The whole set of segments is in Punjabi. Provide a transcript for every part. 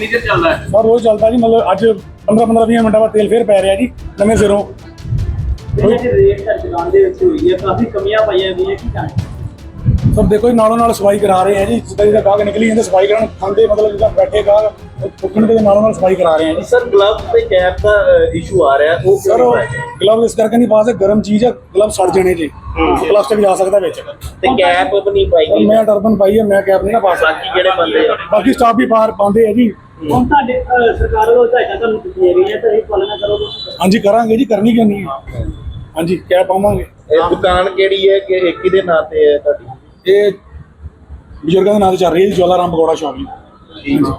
ਕਿੰਨੀ ਦੇਰ ਚੱਲਦਾ ਹੈ? ਸਰ ਰੋਜ਼ ਚੱਲਦਾ ਜੀ ਮਤਲਬ ਅੱਜ 15 15 20 ਮਿੰਟਾਂ ਬਾਅਦ ਤੇਲ ਫੇਰ ਪੈ ਰਿਹਾ ਜੀ ਨਵੇਂ ਸਿਰੋਂ। ਜਿਹੜੇ ਕਿ ਰੇਟ ਘੱਟ ਚਲਾਉਣ ਦੇ ਵਿੱਚ ਹੋਈ ਹੈ ਕਾਫੀ ਕਮੀਆਂ ਪਾਈਆਂ ਗਈਆਂ ਕੀ ਕਹਾਂ ਸਰ ਦੇਖੋ ਜੀ ਨਾਲੋਂ ਨਾਲ ਸਫ਼ਾਈ ਕਰਾ ਰਹੇ ਆ ਜੀ ਜਿੱਦਾਂ ਜਿੱਦਾਂ ਗਾਹਕ ਨਿਕਲੀ ਜਾਂਦੇ ਸਫ਼ਾਈ ਕਰਨ ਖਾਂਦੇ ਮਤਲਬ ਜਿੱਦਾਂ ਬੈਠੇ ਗਾਹਕ ਪੁੱਛਣ ਦੇ ਨਾਲੋਂ ਨਾਲ ਸਫ਼ਾਈ ਕਰਾ ਰਹੇ ਆ ਜੀ। ਸਰ ਗਲਵਸ ਤੇ ਕੈਪ ਦਾ ਇਸ਼ੂ ਆ ਰਿਹਾ ਉਹ ਸਰ ਗਲਵ ਇਸ ਕਰਕੇ ਨਹੀਂ ਪਾ ਸਕਦੇ ਗਰਮ ਚੀਜ਼ ਹੈ ਗਲਵ ਸੜ ਜਾਣੇ ਜੀ। ਪਲਾਸਟਿਕ ਜਾ ਸਕਦਾ ਵਿੱਚ। ਤੇ ਕੈਪ ਵੀ ਨਹੀਂ ਪਾਈ ਮੈਂ ਟਰਬਨ ਪਾਈ ਹੈ ਮੈਂ ਕੈਪ ਨਹੀਂ ਨਾ ਪਾ ਸਕਦਾ। ਬਾਕੀ ਜਿਹੜੇ ਬੰਦੇ ਬਾਕੀ ਸਟਾਫ ਵੀ ਬਾਹਰ ਪਾਉਂਦੇ ਆ ਜੀ। ਹੁਣ ਤੁਹਾਡੇ ਸਰਕਾਰ ਵੱਲੋਂ ਹਦਾਇਤਾਂ ਤੁਹਾਨੂੰ ਦਿੱਤੀਆਂ ਗਈਆਂ ਤਾਂ ਇਹ ਪਾਲਣਾ ਕਰੋਗੇ? ਹਾਂਜੀ ਕਰਾਂਗੇ ਜੀ ਕਰਨੀ ਕਿਉਂ ਨਹੀਂ ਹੈ? ਹਾਂਜੀ ਕੈਪ ਪਾਵਾਂਗੇ। ਇਹ ਦੁਕਾਨ ਕਿਹੜੀ ਹੈ ਕਿ ਇੱਕ ਦੇ ਨਾਂ ਤੇ ਹੈ ਤੁਹਾਡੀ? ਇਹ ਬਜ਼ੁਰਗਾਂ ਦੇ ਨਾਂ ਤੇ ਚੱਲ ਰਹੀ ਹੈ ਜੀ ਜਵਾਲਾ ਰਾਮ ਪਕੌੜਾ ਸ਼ਾਪ ਜੀ। ਠੀਕ ਪਕੌੜੇ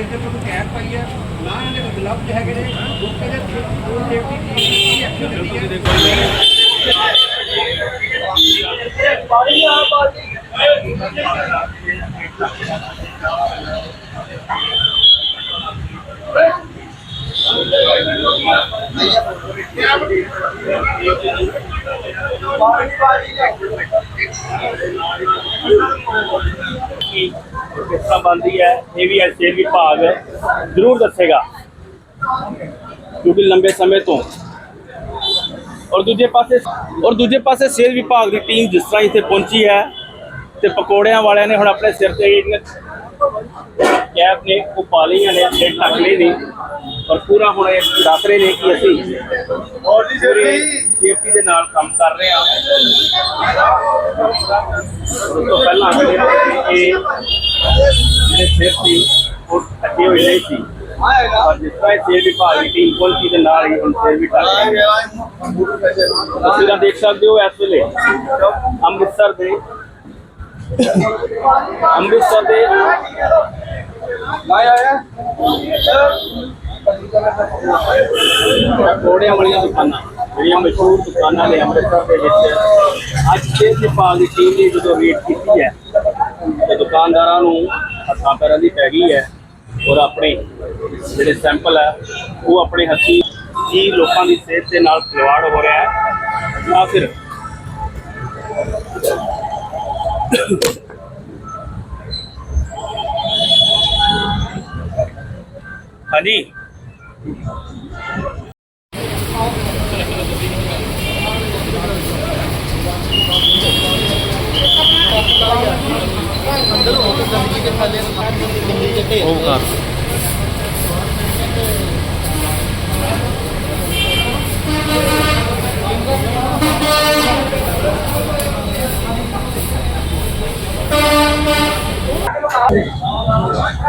ਜਿਸ ਦੇ ਤੁਹਾਨੂੰ ਕੈਪ ਪਾਈ ਹੈ ਨਾ ਇਹਦੇ ਗਲਵਜ ਹੈਗੇ ਨੇ ਲੋਕਾਂ ਦੇ ਫੂਡ ਸੇਫਟੀ ਦੀ ਐਕਸ਼ਨ ਦਿੱਤੀ ਹੈ ਪਾਣੀ ਪਾਣੀ ਕਿਸ ਤਰ੍ਹਾਂ ਬਣਦੀ ਹੈ, ਇਹ ਵੀ ਸਿਹਤ ਵਿਭਾਗ ਜ਼ਰੂਰ ਦੱਸੇਗਾ। ਕਿਉਂਕਿ ਲੰਬੇ ਸਮੇਂ ਤੋਂ ਔਰ ਦੂਜੇ ਪਾਸੇ, ਔਰ ਦੂਜੇ ਪਾਸੇ ਸਿਹਤ ਵਿਭਾਗ ਦੀ ਟੀਮ ਜਿਸ ਤਰ੍ਹਾਂ ਇੱਥੇ ਪਹੁੰਚੀ ਹੈ ਤੇ ਪਕੌੜਿਆਂ ਵਾਲਿਆਂ ਨੇ ਹੁਣ ਆਪਣੇ ਸਿਰ ਤੇ ਕੈਪ ਨੇ ਉਹ ਪਾ ਲਈਆਂ ਨੇ ਤੇ ਢੱਕ ਲਈ ਨੇ। ਔਰ ਪੂਰਾ ਹੁਣ ਇਹ ਦੱਸ ਰਹੇ ਨੇ ਕਿ ਅਸੀਂ ਔਰ ਸੇਫਟੀ ਦੇ ਨਾਲ ਕੰਮ ਕਰ ਰਹੇ ਹਾਂ। ਉਸ ਤੋਂ ਪਹਿਲਾਂ ਜਿਹੜੇ ਇਹ ਸੇਫਟੀ ਉਹ ਢੱਕੇ ਹੋਏ ਨਹੀਂ ਸੀ। ਔਰ ਜਿਸ ਤਰ੍ਹਾਂ ਇਹ ਸੇਫ ਵਿਭਾਗ ਦੀ ਟੀਮ ਪਹੁੰਚੀ ਦੇ ਨਾਲ ਹੀ ਹੁਣ ਸੇਫ ਵੀ ਢੱਕ ਗਏ ਤੁਸੀਂ ਦੇਖ ਸਕਦੇ ਹੋ ਇਸ ਵੇਲੇ ਅੰਮ੍ਰਿਤਸਰ ਦੇ ਅੰਮ੍ਰਿਤਸਰ ਦੇ ਕੋੜਿਆਂ ਵਾਲੀਆਂ ਦੁਕਾਨਾਂ, ਜਿਹੜੀਆਂ ਮਸ਼ਹੂਰ ਦੁਕਾਨਾਂ ਨੇ ਅੰਮ੍ਰਿਤਸਰ ਦੇ ਵਿੱਚ। ਅੱਜ ਸਿਹਤ ਵਿਭਾਗ ਦੀ ਟੀਮ ਨੇ ਜਦੋਂ ਰੇਡ ਕੀਤੀ ਹੈ, ਤੇ ਦੁਕਾਨਦਾਰਾਂ ਨੂੰ ਹੱਥਾਂ ਪੈਰਾਂ ਦੀ ਪੈ ਗਈ ਹੈ ਔਰ ਆਪਣੇ ਜਿਹੜੇ ਸੈਂਪਲ ਹੈ, ਉਹ ਆਪਣੇ ਹੱਥੀ ਕੀ ਲੋਕਾਂ ਦੀ ਸਿਹਤ ਦੇ ਨਾਲ ਖਿਲਵਾੜ ਹੋ ਰਿਹਾ ਹੈ। ਜਾਂ ਫਿਰ ਹਾਂਜੀ। ਉਹ ਕਰ।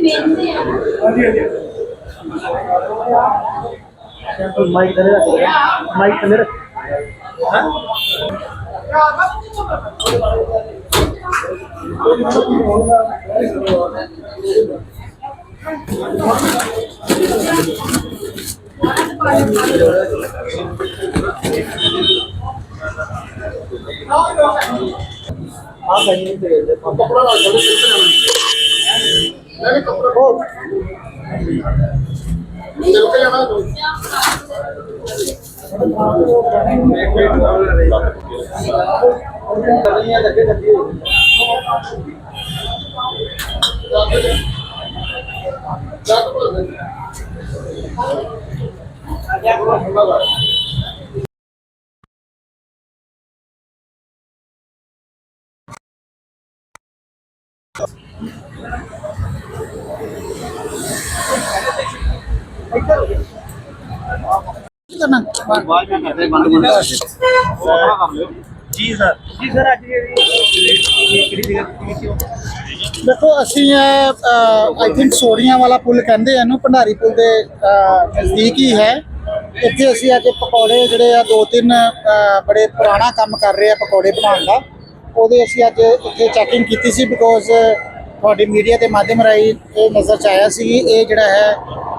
ਹਾਂਜੀ ਹਾਂਜੀ ਮਾਈਕ ਥੱਲੇ ਰੱਖ ਮਾਈਕ ਥੱਲੇ ਰੱਖ ਆ ਕਹੀਂ ਤੇ ਕੱਪੜਾ ਲਾ ਕੇ ਨਹੀਂ ਕੱਪੜਾ ਉਹ ਜੀ ਸਰ। ਜੀ ਸਰ, ਅੱਜ ਕਿਹੜੀ ਜਗ੍ਹਾ ਦੇਖੋ, ਅਸੀਂ ਆਈ ਥਿੰਕ ਸੋੜੀਆਂ ਵਾਲਾ ਪੁਲ ਕਹਿੰਦੇ ਆ ਇਹਨੂੰ, ਭੰਡਾਰੀ ਪੁਲ ਦੇ ਨਜ਼ਦੀਕ ਹੀ ਹੈ। ਇੱਥੇ ਅਸੀਂ ਅੱਜ ਪਕੌੜੇ ਜਿਹੜੇ ਆ, ਦੋ ਤਿੰਨ ਬੜੇ ਪੁਰਾਣਾ ਕੰਮ ਕਰ ਰਹੇ ਆ ਪਕੌੜੇ ਬਣਾਉਣ ਦਾ। ਉਹਦੇ ਅਸੀਂ ਅੱਜ ਇੱਥੇ ਚੈਕਿੰਗ ਕੀਤੀ ਸੀ ਬਿਕੋਜ਼ ਤੁਹਾਡੀ ਮੀਡੀਆ ਦੇ ਮਾਧਿਅਮ ਰਾਹੀਂ ਇਹ ਨਜ਼ਰ ਚ ਆਇਆ ਸੀ ਇਹ ਜਿਹੜਾ ਹੈ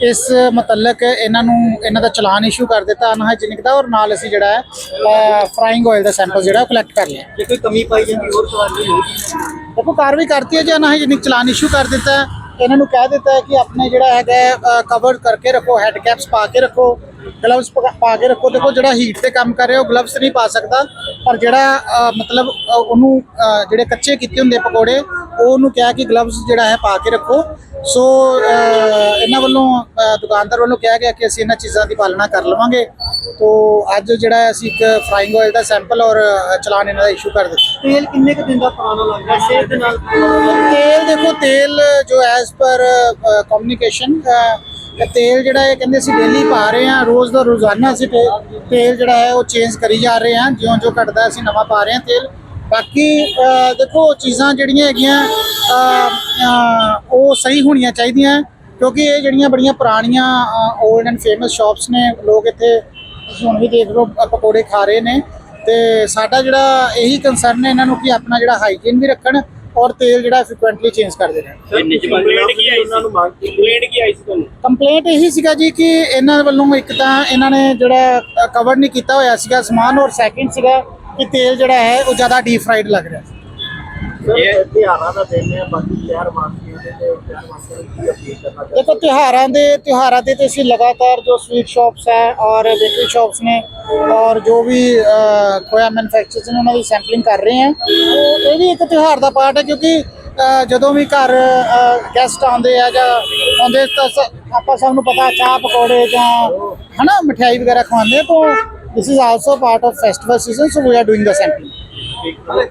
ਇਸ ਮੁਤਲਕ ਇਹਨਾਂ ਨੂੰ ਇਹਨਾਂ ਦਾ ਚਲਾਨ ਇਸ਼ੂ ਕਰ ਦਿੱਤਾ ਅਨਹਾਈਜੀਨਿਕ ਦਾ ਔਰ ਨਾਲ ਅਸੀਂ ਜਿਹੜਾ ਹੈ ਫਰਾਈਂਗ ਆਇਲ ਦਾ ਸੈਂਪਲ ਜਿਹੜਾ ਕਲੈਕਟ ਕਰ ਲਿਆ। ਜੇ ਕੋਈ ਕਮੀ ਪਾਈ ਜਾਂਦੀ ਹੋਰ ਸਵਾਲ ਹੋਊਗੀ। ਦੇਖੋ ਕਾਰਵਾਈ ਕਰਤੀ ਹੈ ਜਾਂ ਅਨਹਾਈਜੀਨਿਕ ਚਲਾਨ ਇਸ਼ੂ ਕਰ ਦਿੱਤਾ ਇਹਨਾਂ ਨੂੰ ਕਹਿ ਦਿੱਤਾ ਹੈ ਕਿ ਆਪਣੇ ਜਿਹੜਾ ਹੈਗਾ ਕਵਰ ਕਰਕੇ ਰੱਖੋ ਹੈਡ ਕੈਪਸ ਪਾ ਕੇ ਰੱਖੋ। ਗਲਵਸ ਪਾ ਕੇ ਰੱਖੋ। ਦੇਖੋ ਜਿਹੜਾ ਹੀਟ ਤੇ ਕੰਮ ਕਰ ਰਿਹਾ ਉਹ ਗਲਵਸ ਨਹੀਂ ਪਾ ਸਕਦਾ। ਪਰ ਜਿਹੜਾ ਮਤਲਬ ਉਹਨੂੰ ਜਿਹੜੇ ਕੱਚੇ ਕੀਤੇ ਹੁੰਦੇ ਪਕੌੜੇ ਉਹ ਉਹਨੂੰ ਕਿਹਾ ਕਿ ਗਲਵਸ ਜਿਹੜਾ ਹੈ ਪਾ ਕੇ ਰੱਖੋ। ਸੋ ਇਹਨਾਂ ਵੱਲੋਂ ਦੁਕਾਨਦਾਰ ਵੱਲੋਂ ਕਿਹਾ ਗਿਆ ਕਿ ਅਸੀਂ ਇਹਨਾਂ ਚੀਜ਼ਾਂ ਦੀ ਪਾਲਣਾ ਕਰ ਲਵਾਂਗੇ। ਤੋ ਅੱਜ ਜਿਹੜਾ ਅਸੀਂ ਇੱਕ ਫਰਾਈਂਗ ਆਇਲ ਦਾ ਸੈਂਪਲ ਔਰ ਚਲਾਨ ਇਹਨਾਂ ਦਾ ਇਸ਼ੂ ਕਰ ਦਿੱਤਾ। ਤੇਲ ਕਿੰਨੇ ਕੁ ਦਿਨ ਦਾ ਪੁਰਾਣਾ ਲੱਗਦਾ ਸਿਹਤ ਦੇ ਨਾਲ? ਤੇਲ ਦੇਖੋ ਤੇਲ ਜੋ ਐਸ ਪਰ ਕਮਿਊਨੀਕੇਸ਼ਨ ਤੇਲ ਜਿਹੜਾ ਇਹ ਕਹਿੰਦੇ ਅਸੀਂ ਡੇਲੀ ਪਾ ਰਹੇ ਹਾਂ ਰੋਜ਼ ਦਾ ਰੋਜ਼ਾਨਾ ਅਸੀਂ ਤੇ- ਤੇਲ ਜਿਹੜਾ ਹੈ ਉਹ ਚੇਂਜ ਕਰੀ ਜਾ ਰਹੇ ਹਾਂ ਜਿਉਂ ਜਿਉਂ ਘਟਦਾ ਅਸੀਂ ਨਵਾਂ ਪਾ ਰਹੇ ਹਾਂ ਤੇਲ। ਬਾਕੀ ਅ, ਦੇਖੋ ਚੀਜ਼ਾਂ ਜਿਹੜੀਆਂ ਹੈਗੀਆਂ ਉਹ ਸਹੀ ਹੋਣੀਆਂ ਚਾਹੀਦੀਆਂ ਕਿਉਂਕਿ ਇਹ ਜਿਹੜੀਆਂ ਬੜੀਆਂ ਪੁਰਾਣੀਆਂ 올ਡ ਐਂਡ ਫੇਮਸ ਸ਼ਾਪਸ ਨੇ ਲੋਕ ਇੱਥੇ ਤੁਸੀਂ ਹੁਣ ਵੀ ਦੇਖ ਲਓ ਅ, ਪਕੌੜੇ ਖਾ ਰਹੇ ਨੇ। ਤੇ ਸਾਡਾ ਜਿਹੜਾ ਇਹੀ ਕੰਸਰਨ ਹੈ ਇਹਨਾਂ ਨੂੰ ਕਿ ਆਪਣਾ ਜਿਹੜਾ ਹਾਈਜੀਨ ਵੀ ਰੱਖਣ ਔਰ ਤੇਲ ਜਿਹੜਾ ਫ੍ਰੀਕੁਐਂਟਲੀ ਚੇਂਜ ਕਰਦੇ ਇੰਨੇ ਚ ਕੰਪਲੇਂਟ ਕੀ ਆਈ ਸੀ? ਕੰਪਲੇਂਟ ਕੀ ਆਈ ਸੀ ਤੁਹਾਨੂੰ? ਕੰਪਲੇਂਟ ਇਹੀ ਸੀਗਾ ਜੀ ਕਿ ਇਹਨਾਂ ਵੱਲੋਂ ਇੱਕ ਤਾਂ ਇਹਨਾਂ ਨੇ ਜਿਹੜਾ ਕਵਰ ਨਹੀਂ ਕੀਤਾ ਹੋਇਆ ਸੀਗਾ ਸਮਾਨ ਔਰ ਸੈਕਿੰਡ ਸੀਗਾ ਕਿ ਤੇਲ ਜਿਹੜਾ ਹੈ ਉਹ ਜ਼ਿਆਦਾ ਡੀਪ ਫਰਾਈਡ ਲੱਗ ਰਿਹਾ ਇਹ ਦਾ ਦਿਨ ਹੈ ਬਾਕੀ ਸ਼ਹਿਰ ਵਾਸੀਆਂ ਦੇ ਤੇ ਸ਼ਹਿਰ ਵਾਸੀਆਂ ਨੂੰ ਕੀ ਅਪੀਲ ਕਰਨਾ ਚਾਹੁੰਦੇ ਦੇਖੋ ਤਿਉਹਾਰਾਂ ਦੇ ਤਿਉਹਾਰਾਂ ਦੇ ਤੇ ਅਸੀਂ ਲਗਾਤਾਰ ਜੋ ਸਵੀਟ ਸ਼ਾਪਸ ਹੈ ਔਰ ਬੇਕਰੀ ਸ਼ਾਪਸ ਨੇ ਔਰ ਜੋ ਵੀ ਖੋਇਆ ਮੈਨੂਫੈਕਚਰਰਸ ਨੇ ਉਹਨਾਂ ਦੀ ਸੈਂਪਲਿੰਗ ਕਰ ਰਹੇ ਹਾਂ। ਇਹ ਵੀ ਇੱਕ ਤਿਉਹਾਰ ਦਾ ਪਾਰਟ ਹੈ ਕਿਉਂਕਿ ਜਦੋਂ ਵੀ ਘਰ ਗੈਸਟ ਆਉਂਦੇ ਆ ਜਾਂ ਆਉਂਦੇ ਤਾਂ ਆਪਾਂ ਸਭ ਨੂੰ ਪਤਾ ਚਾਹ ਪਕੌੜੇ ਜਾਂ ਹਨਾ ਮਠਿਆਈ ਵਗੈਰਾ ਖਵਾਉਂਦੇ ਤਾਂ also part of festival season so we are doing the sampling ਕੀ ਕਾਰਵਾਈ